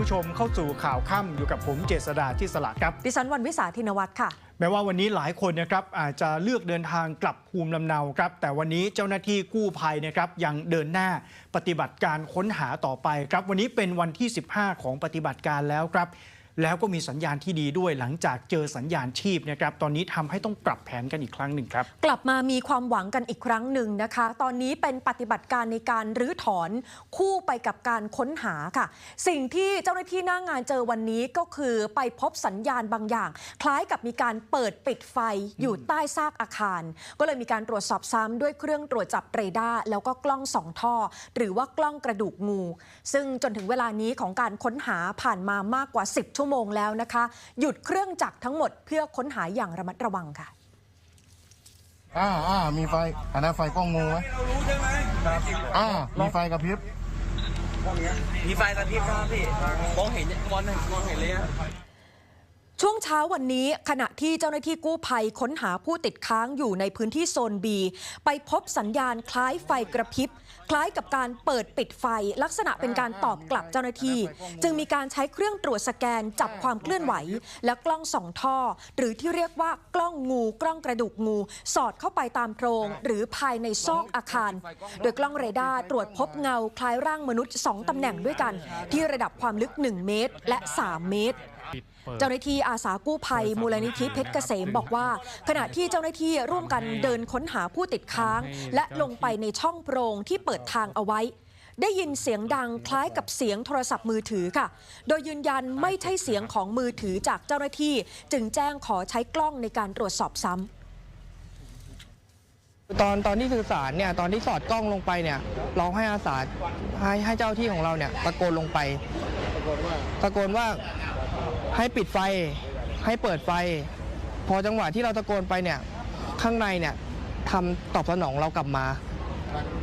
ผู้ชมเข้าสู่ข่าวค่ำอยู่กับผมเจษดาที่สละครับ ดิฉันวันวิสาธินวัตรค่ะ แม้ว่าวันนี้หลายคนนะครับอาจจะเลือกเดินทางกลับภูมิลำเนาครับ แต่วันนี้เจ้าหน้าที่กู้ภัยนะครับยังเดินหน้าปฏิบัติการค้นหาต่อไปครับ วันนี้เป็นวันที่ 15 ของปฏิบัติการแล้วครับ แล้วก็มีสัญญาณที่ดีด้วยหลังจากเจอสัญญาณชีพนะครับตอนนี้ทำให้ต้องปรับแผนกันอีกครั้งหนึ่งครับ กลับมามีความหวังกันอีกครั้งหนึ่งนะคะ ตอนนี้เป็นปฏิบัติการในการรื้อถอนคู่ไปกับการค้นหาค่ะ สิ่งที่เจ้าหน้าที่หน้างานเจอวันนี้ก็คือไปพบสัญญาณบางอย่าง คล้ายกับมีการเปิดปิดไฟอยู่ใต้ซากอาคาร ก็เลยมีการตรวจสอบซ้ำด้วยเครื่องตรวจจับเรดาร์แล้วก็กล้องสองท่อ หรือว่ากล้องกระดูกงู ซึ่งจนถึงเวลานี้ของการค้นหาผ่านมามากกว่า 10ชั่วโมงแล้วนะคะ หยุดเครื่องจักรทั้งหมดเพื่อค้นหาอย่างระมัดระวังค่ะอ่าอ่ามีไฟอันนั้นไฟกล้องงูไหมอ่ามีไฟกระพริบมีไฟกระพริบครับพี่มองเห็นมองเห็นมองเห็นเลยครับ ช่วงเช้าวันนี้ขณะที่เจ้าหน้าที่กู้ภัยค้นหาผู้ติดค้างอยู่ในพื้นที่โซน B ไปพบสัญญาณคล้ายไฟกระพริบ คล้ายกับการเปิดปิดไฟลักษณะเป็นการตอบกลับเจ้าหน้าที่ จึงมีการใช้เครื่องตรวจสแกนจับความเคลื่อนไหว และกล้องสองท่อ หรือที่เรียกว่ากล้องงูกล้องกระดูกงู สอดเข้าไปตามโพรง หรือภายในซอกอาคาร โดยกล้องเรดาร์ตรวจพบเงาคล้ายร่างมนุษย์ 2ตำแหน่งด้วยกัน ที่ระดับความลึก 1 เมตร และ 3 เมตร เจ้าหน้าที่อาสากู้ภัย มูลนิธิเพชรเกษมบอกว่า ขณะที่เจ้าหน้าที่ร่วมกันเดินค้นหาผู้ติดค้าง และลงไปในช่องโพรงที่เปิดทางเอาไว้ ได้ยินเสียงดังคล้ายกับเสียงโทรศัพท์มือถือค่ะ โดยยืนยันไม่ใช่เสียงของมือถือจากเจ้าหน้าที่ จึงแจ้งขอใช้กล้องในการตรวจสอบซ้ำตอนตอนที่สื่อสารเนี่ยตอนที่สอดกล้องลงไปเนี่ยเราให้อาสาให้ให้เจ้าที่ของเราเนี่ยตะโกนลงไป ตะโกนว่า ให้ปิดไฟ ให้เปิดไฟ พอจังหวะที่เราตะโกนไปเนี่ย ข้างในเนี่ยทำตอบสนองเรากลับมา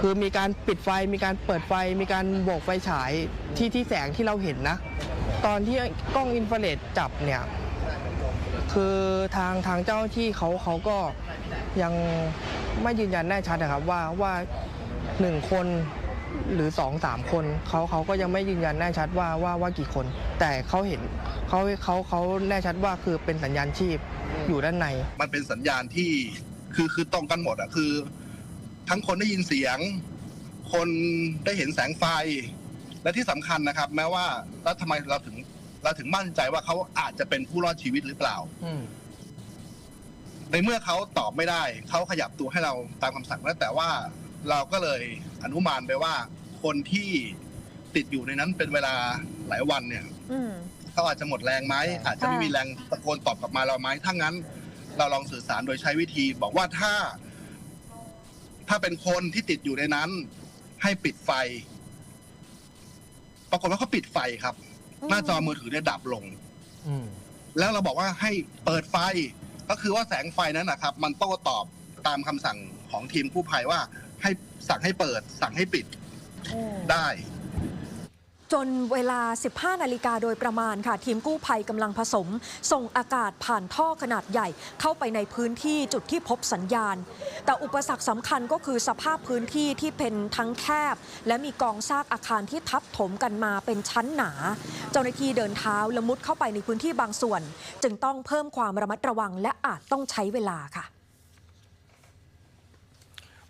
คือมีการปิดไฟ มีการเปิดไฟ มีการโบกไฟฉายที่ที่แสงที่เราเห็นนะ ตอนที่กล้องอินฟราเรดจับเนี่ยคือทางทางเจ้าหน้าที่เขาเขาก็ยังไม่ยืนยันแน่ชัดนะครับว่าว่าหนึ่งคน หรือสองสามคนเขาเขาก็ยังไม่ยืนยันแน่ชัดว่าว่าว่ากี่คน แต่เขาเห็นเขาเขาเขาแน่ชัดว่าคือเป็นสัญญาณชีพอยู่ด้านใน มันเป็นสัญญาณที่คือคือตรงกันหมดอะคือ ทั้งคนได้ยินเสียง คนได้เห็นแสงไฟ และที่สำคัญนะครับ แม้ว่าแล้วทำไมเราถึงเราถึงมั่นใจว่าเขาอาจจะเป็นผู้รอดชีวิตหรือเปล่าอืมในเมื่อเขาตอบไม่ได้ เขาขยับตัวให้เราตามคำสั่งแล้วแต่ว่าเราก็เลย อนุมานไปว่า คนที่ติดอยู่ในนั้นเป็นเวลาหลายวันเนี่ยอืม เขาอาจจะหมดแรงไหมอาจจะไม่มีแรงตะโกนตอบกลับมาเราไหมถ้างั้น เราลองสื่อสารโดยใช้วิธี บอกว่าถ้า ถ้าเป็นคนที่ติดอยู่ในนั้น ให้ปิดไฟ ปรากฏว่าเขาปิดไฟครับอืมหน้าจอมือถือเนี่ยดับลง อืม แล้วเราบอกว่าให้เปิดไฟ ก็คือว่าแสงไฟนั้นนะครับ มันโต้ตอบตามคำสั่งของทีมกู้ภัยว่าให้ สั่งให้เปิด สั่งให้ปิดได้ จนเวลา 15 นาฬิกาโดยประมาณค่ะ ทีมกู้ภัยกำลังผสม ส่งอากาศผ่านท่อขนาดใหญ่ เข้าไปในพื้นที่จุดที่พบสัญญาณ แต่อุปสรรคสำคัญก็คือสภาพพื้นที่ที่เป็นทั้งแคบ และมีกองซากอาคารที่ทับถมกันมาเป็นชั้นหนา เจ้าหน้าที่เดินเท้าละมุดเข้าไปในพื้นที่บางส่วน จึงต้องเพิ่มความระมัดระวังและอาจต้องใช้เวลาค่ะ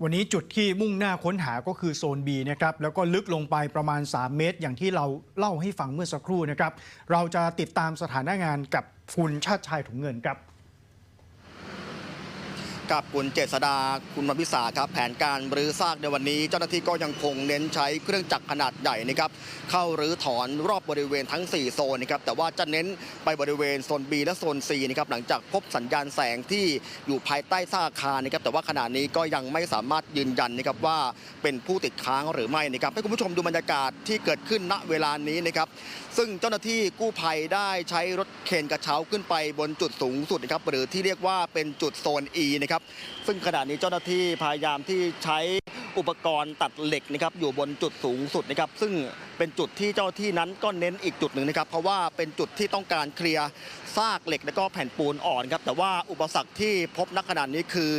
วันนี้จุดที่มุ่งหน้าค้นหาก็คือโซน B นะครับแล้วก็ลึกลงไปประมาณ 3 เมตร อย่างที่เราเล่าให้ฟังเมื่อสักครู่นะครับ เราจะติดตามสถานงานกับคุณชาติชายถุงเงินครับ กับคุณเจษดาคุณมพิสาครับแผนการรื้อซากในวันนี้ เจ้าหน้าที่ก็ยังคงเน้นใช้เครื่องจักรขนาดใหญ่นะครับเข้ารื้อถอนรอบบริเวณทั้ง 4 โซนนะครับแต่ว่าจะเน้นไปบริเวณโซน B และโซน C นะครับหลังจากพบสัญญาณแสงที่อยู่ภายใต้ซากอาคารนะครับแต่ว่าขณะนี้ก็ยังไม่สามารถยืนยันนะครับว่าเป็นผู้ติดค้างหรือไม่นะครับให้คุณผู้ชมดูบรรยากาศที่เกิดขึ้นณเวลานี้นะครับซึ่งเจ้าหน้าที่กู้ภัยได้ใช้รถเคนกระเช้าขึ้นไปบนจุดสูงสุดนะครับหรือที่เรียกว่าเป็นจุดโซน E นะครับซึ่งขณะนี้เจ้าหน้าที่พยายามที่ใช้อุปกรณ์ตัดเหล็กนะครับอยู่บนจุดสูงสุดนะครับ ซึ่งเป็นจุดที่เจ้าหน้าที่นั้นก็เน้นอีกจุดหนึ่งนะครับ เพราะว่าเป็นจุดที่ต้องการเคลียร์ซากเหล็กและก็แผ่นปูนอ่อนครับ แต่ว่าอุปสรรคที่พบนักขนาดนี้คือ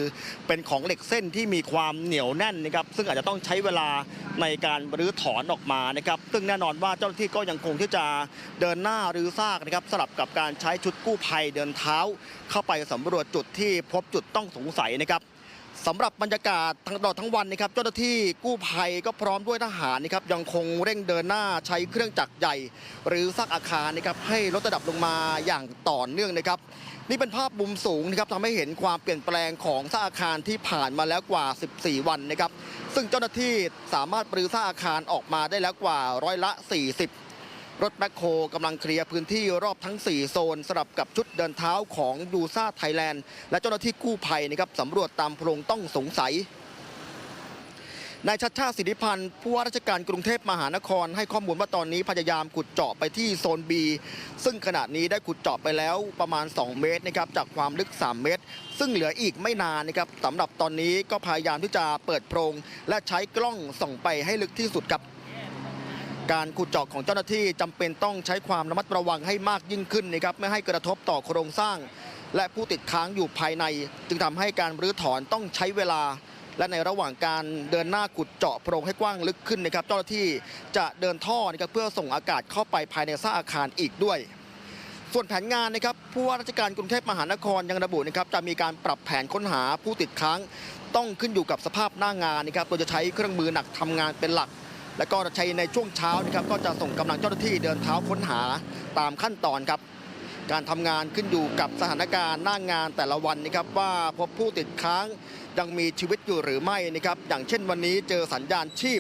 เป็นของเหล็กเส้นที่มีความเหนียวแน่นนะครับ ซึ่งอาจจะต้องใช้เวลาในการรื้อถอนออกมานะครับ ซึ่งแน่นอนว่าเจ้าหน้าที่ก็ยังคงที่จะเดินหน้ารื้อซากนะครับสลับกับการใช้ชุดกู้ภัยเดินเท้า เข้าไปสำรวจจุดที่พบจุดต้องสงสัยนะครับสำหรับบรรยากาศทั้งตลอดทั้งวันนะครับ เจ้าหน้าที่กู้ภัยก็พร้อมด้วยทหารนะครับ ยังคงเร่งเดินหน้าใช้เครื่องจักรใหญ่ หรือซากอาคารนะครับให้ลดระดับลงมาอย่างต่อเนื่องนะครับ นี่เป็นภาพมุมสูงนะครับทำให้เห็นความเปลี่ยนแปลงของซากอาคารที่ผ่านมาแล้วกว่า 14 วันนะครับ ซึ่งเจ้าหน้าที่สามารถปรื้อซากอาคารออกมาได้แล้วกว่าร้อยละ 40 รถแบ็คโฮกำลังเคลียร์พื้นที่รอบทั้ง 4 โซนสลับกับชุดเดินเท้าของดูซ่าไทยแลนด์ และเจ้าหน้าที่กู้ภัยนะครับสำรวจตามโพรงต้องสงสัยนายชัดชาติสิทธิพันธ์ผู้ว่าราชการกรุงเทพมหานคร ให้ข้อมูลว่าตอนนี้พยายามขุดเจาะไปที่โซน B ซึ่งขณะนี้ได้ขุดเจาะไปแล้วประมาณ 2 เมตรนะครับจากความลึก 3 เมตร ซึ่งเหลืออีกไม่นานนะครับสำหรับตอนนี้ก็พยายามที่จะเปิดโพรง และใช้กล้องส่องไปให้ลึกที่สุดครับ การขุดเจาะของเจ้าหน้าที่จำเป็นต้องใช้ความระมัดระวังให้มากยิ่งขึ้นนะครับไม่ให้กระทบต่อโครงสร้าง และผู้ติดค้างอยู่ภายใน จึงทำให้การรื้อถอนต้องใช้เวลา และในระหว่างการเดินหน้าขุดเจาะโพรงให้กว้างลึกขึ้นนะครับ เจ้าหน้าที่จะเดินท่อนะครับเพื่อส่งอากาศเข้าไปภายในซากอาคารอีกด้วยส่วนแผนงานนะครับผู้ว่าราชการกรุงเทพมหานครยังระบุนะครับจะมีการปรับแผนค้นหาผู้ติดค้าง ต้องขึ้นอยู่กับสภาพหน้างานนะครับโดยจะใช้เครื่องมือหนักทำงานเป็นหลัก และก็ใช้ในช่วงเช้านะครับก็จะส่งกำลังเจ้าหน้าที่เดินเท้าค้นหาตามขั้นตอนครับ การทำงานขึ้นอยู่กับสถานการณ์หน้างานแต่ละวันนะครับว่าพบผู้ติดค้างยังมีชีวิตอยู่หรือไม่นะครับ อย่างเช่นวันนี้เจอสัญญาณชีพ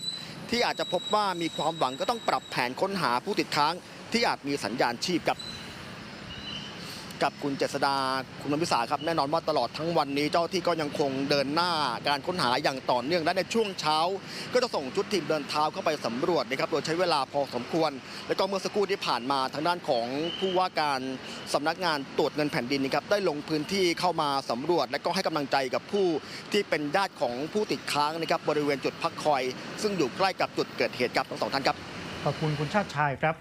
ที่อาจจะพบว่ามีความหวังก็ต้องปรับแผนค้นหาผู้ติดค้างที่อาจมีสัญญาณชีพครับ กับคุณเจษดาคุณมพิสาครับแน่นอนว่าตลอดทั้งวันนี้เจ้าที่ก็ยังคงเดินหน้าการค้นหาอย่างต่อเนื่องและในช่วงเช้า ก็จะส่งชุดทีมเดินเท้าเข้าไปสำรวจนะครับโดยใช้เวลาพอสมควร และก็เมื่อสักครู่ที่ผ่านมาทางด้านของผู้ว่าการสำนักงานตรวจเงินแผ่นดินนะครับได้ลงพื้นที่เข้ามาสำรวจ และก็ให้กำลังใจกับผู้ที่เป็นญาติของผู้ติดค้างนะครับบริเวณจุดพักคอย ซึ่งอยู่ใกล้กับจุดเกิดเหตุครับทั้งสองท่านครับขอบคุณคุณชาติชายครับ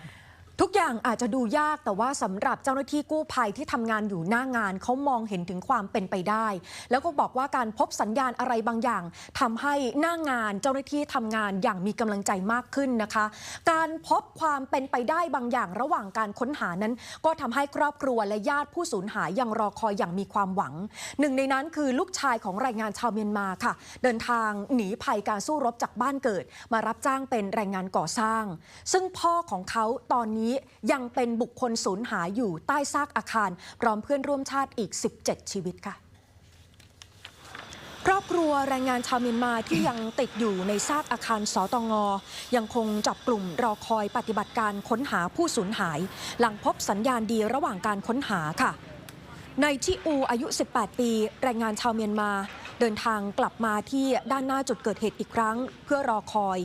ทุกอย่างอาจจะดูยากแต่ว่าสำหรับเจ้าหน้าที่กู้ภัยที่ทำงานอยู่หน้างานเขามองเห็นถึงความเป็นไปได้ แล้วก็บอกว่าการพบสัญญาณอะไรบางอย่างทำให้หน้างานเจ้าหน้าที่ทำงานอย่างมีกำลังใจมากขึ้นนะคะ การพบความเป็นไปได้บางอย่างระหว่างการค้นหานั้น ก็ทำให้ครอบครัวและญาติผู้สูญหายยังรอคอยอย่างมีความหวัง หนึ่งในนั้นคือลูกชายของแรงงานชาวเมียนมาค่ะ เดินทางหนีภัยการสู้รบจากบ้านเกิด มารับจ้างเป็นแรงงานก่อสร้าง ซึ่งพ่อของเขาตอนนี้ยังเป็นบุคคลสูญหายอยู่ใต้ซากอาคาร พร้อมเพื่อนร่วมชาติอีก 17 ชีวิตค่ะครอบครัวแรงงานชาวเมียนมาที่ยังติดอยู่ในซากอาคารสตงยังคงจับกลุ่มรอคอยปฏิบัติการค้นหาผู้สูญหาย หลังพบสัญญาณดีระหว่างการค้นหาค่ะในชิอูอายุ 18 ปีแรงงานชาวเมียนมา เดินทางกลับมาที่ด้านหน้าจุดเกิดเหตุอีกครั้ง เพื่อรอคอย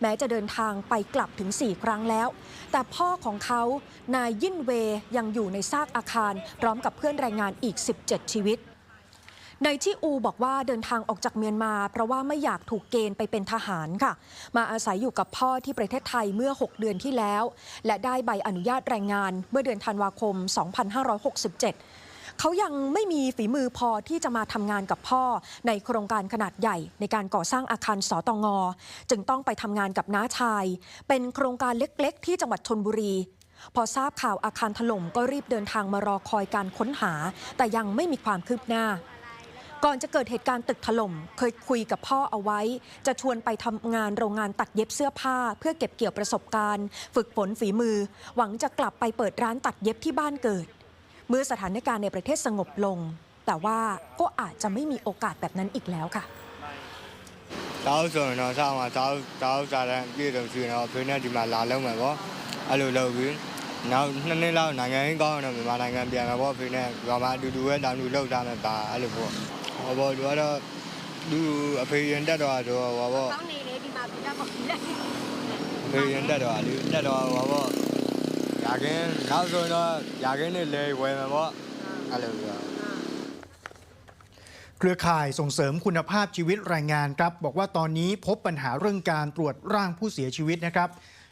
แม้จะเดินทางไปกลับถึง 4 ครั้งแล้ว แต่พ่อของเขา นายยินเวยังอยู่ในซากอาคาร พร้อมกับเพื่อนแรงงานอีก 17 ชีวิตในที่อูบอกว่าเดินทางออกจากเมียนมา เพราะว่าไม่อยากถูกเกณฑ์ไปเป็นทหารค่ะ มาอาศัยอยู่กับพ่อที่ประเทศไทยเมื่อ 6 เดือนที่แล้ว และได้ใบอนุญาตแรงงานเมื่อเดือนธันวาคม 2567 เขายังไม่มีฝีมือพอที่จะมาทำงานกับพ่อ ในโครงการขนาดใหญ่ ในการก่อสร้างอาคารสตงจึงต้องไปทำงานกับน้าชาย เป็นโครงการเล็กๆ ที่จังหวัดชนบุรี พอทราบข่าวอาคารถล่มก็รีบเดินทางมารอคอยการค้นหา แต่ยังไม่มีความคืบหน้าก่อนจะเกิดเหตุการณ์ตึกถล่ม เคยคุยกับพ่อเอาไว้ จะชวนไปทำงานโรงงานตัดเย็บเสื้อผ้า เพื่อเก็บเกี่ยวประสบการณ์ ฝึกฝนฝีมือ หวังจะกลับไปเปิดร้านตัดเย็บที่บ้านเกิด เมื่อสถานการณ์ในประเทศสงบลง แต่ว่าก็อาจจะไม่มีโอกาสแบบนั้นอีกแล้วค่ะ တောက်ဆိုရင်တော့ဆောင်းမှာတောက်တောက်စားတဲ့ပြည်တော်ရှိနေတော့ဖိနေဒီမှာလာလုံးမယ်ပေါ့အဲ့လိုလုပ်ပြီးနောက်နှစ်နှစ်လောက်နိုင်ငံရေးကောင်းတော့မြန်မာနိုင်ငံပြန်မှာပေါ့ဖိနေကဘာအတူတူပဲတောင်တူလောက်သားနဲ့ပါအဲ့လိုပေါ့ဟောပေါ့သူကတော့သူအဖေရင်တက်တော့တော့ဟောပေါ့ ကောင်းနေလေဒီမှာပြတာပေါ့လေ အဖေရင်တက်တော့လေတက်တော့ဟောပေါ့ ရာခင်းနောက်ဆိုရင်တော့ရာခင်းနဲ့လဲဝယ်မယ်ပေါ့အဲ့လိုပြော เครือข่ายส่งเสริมคุณภาพชีวิตแรงงานครับ บอกว่าตอนนี้พบปัญหาเรื่องการตรวจร่างผู้เสียชีวิตนะครับ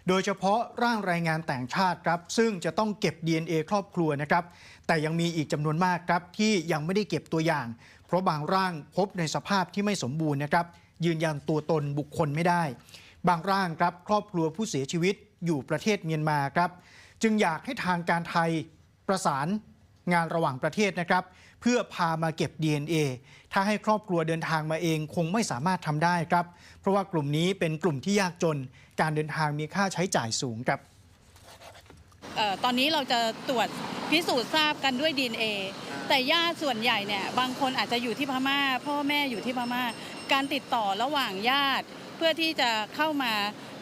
โดยเฉพาะร่างแรงงานต่างชาติครับ ซึ่งจะต้องเก็บ DNA ครอบครัวนะครับ แต่ยังมีอีกจำนวนมากครับที่ยังไม่ได้เก็บตัวอย่าง เพราะบางร่างพบในสภาพที่ไม่สมบูรณ์นะครับ ยืนยันตัวตนบุคคลไม่ได้ บางร่างครับครอบครัวผู้เสียชีวิตอยู่ประเทศเมียนมาครับ จึงอยากให้ทางการไทยประสานงานระหว่างประเทศนะครับ เพื่อพามาเก็บ DNA ถ้าให้ครอบครัวเดินทางมาเองคงไม่สามารถทำได้ครับ เพราะว่ากลุ่มนี้เป็นกลุ่มที่ยากจน การเดินทางมีค่าใช้จ่ายสูงครับออตอนนี้เราจะตรวจพิสูจน์ทราบกันด้วย DNA แต่ญาติส่วนใหญ่เนี่ยบางคนอาจจะอยู่ที่พม่า พ่อแม่อยู่ที่พม่า การติดต่อระหว่างญาติ เพื่อที่จะเข้ามา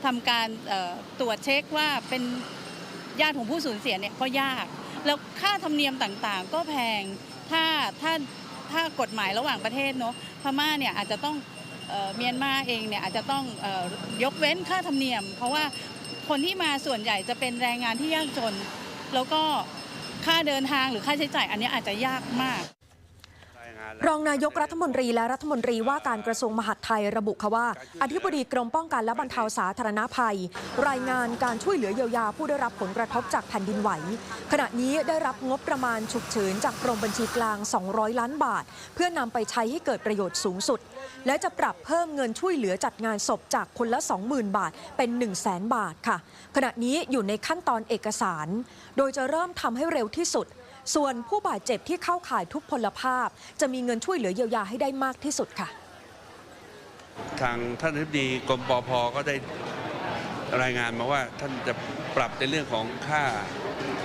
ทำการออตรวจเช็คว่าเป็น ญาติของผู้สูญเสียเนี่ยก็ยาก แล้วค่าธรรมเนียมต่างๆ ก็แพงถ้าถ้าถ้ากฎหมายระหว่างประเทศเนาะพม่าเนี่ยอาจจะต้องเมียนมาเองเนี่ยอาจจะต้องยกเว้นค่าธรรมเนียม เพราะว่าคนที่มาส่วนใหญ่จะเป็นแรงงานที่ยากจน แล้วก็ค่าเดินทางหรือค่าใช้จ่ายอันนี้อาจจะยากมาก รองนายกรัฐมนตรีและรัฐมนตรีว่าการกระทรวงมหาดไทยระบุค่ะว่า อธิบดีกรมป้องกันและบรรเทาสาธารณภัย รายงานการช่วยเหลือเยียวยาผู้ได้รับผลกระทบจากแผ่นดินไหว ขณะนี้ได้รับงบประมาณฉุกเฉินจากกรมบัญชีกลาง 200 ล้านบาท เพื่อนำไปใช้ให้เกิดประโยชน์สูงสุด และจะปรับเพิ่มเงินช่วยเหลือจัดงานศพจากคนละ 20,000 บาทเป็น 1 0 0 0 0แบาทค่ะ ขณะนี้อยู่ในขั้นตอนเอกสาร โดยจะเริ่มทำให้เร็วที่สุด ส่วนผู้บาดเจ็บที่เข้าข่ายทุพพลภาพ จะมีเงินช่วยเหลือเยียวยาให้ได้มากที่สุดค่ะ ทางท่านอธิบดีกรมปอพก็ได้รายงานมาว่าท่านจะปรับในเรื่องของค่า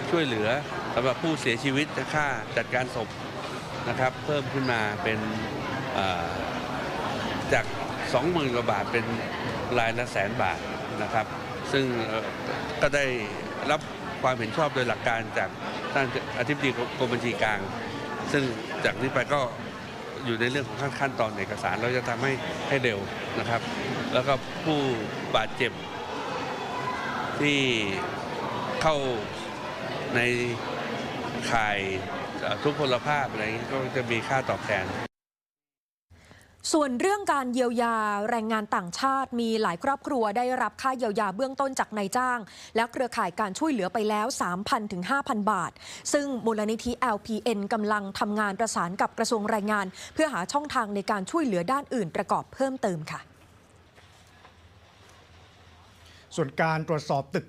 ช่วยเหลือสำหรับผู้เสียชีวิตและค่าจัดการศพนะครับ เพิ่มขึ้นมาเป็นเอ่อจาก 20,000กว่าบาทเป็นรายละแสนบาท นะครับ ซึ่งก็ได้รับความเห็นชอบโดยหลักการจากท่านอธิบดีกรมบัญชีกลาง ซึ่งจากนี้ไปก็อยู่ในเรื่องของขั้นขั้นตอนเอกสารเราจะทำให้ให้เร็วนะครับ แล้วก็ผู้บาดเจ็บที่เข้าในข่ายทุพพลภาพอะไรอย่างนี้ก็จะมีค่าตอบแทน ส่วนเรื่องการเยียวยาแรงงานต่างชาติ มีหลายครอบครัวได้รับค่าเยียวยาเบื้องต้นจากนายจ้าง และเครือข่ายการช่วยเหลือไปแล้ว 3,000ถึง5,000 บาท ซึ่งมูลนิธิ LPN กำลังทำงานประสานกับกระทรวงแรงงาน เพื่อหาช่องทางในการช่วยเหลือด้านอื่นประกอบเพิ่มเติมค่ะ ส่วนการตรวจสอบตึก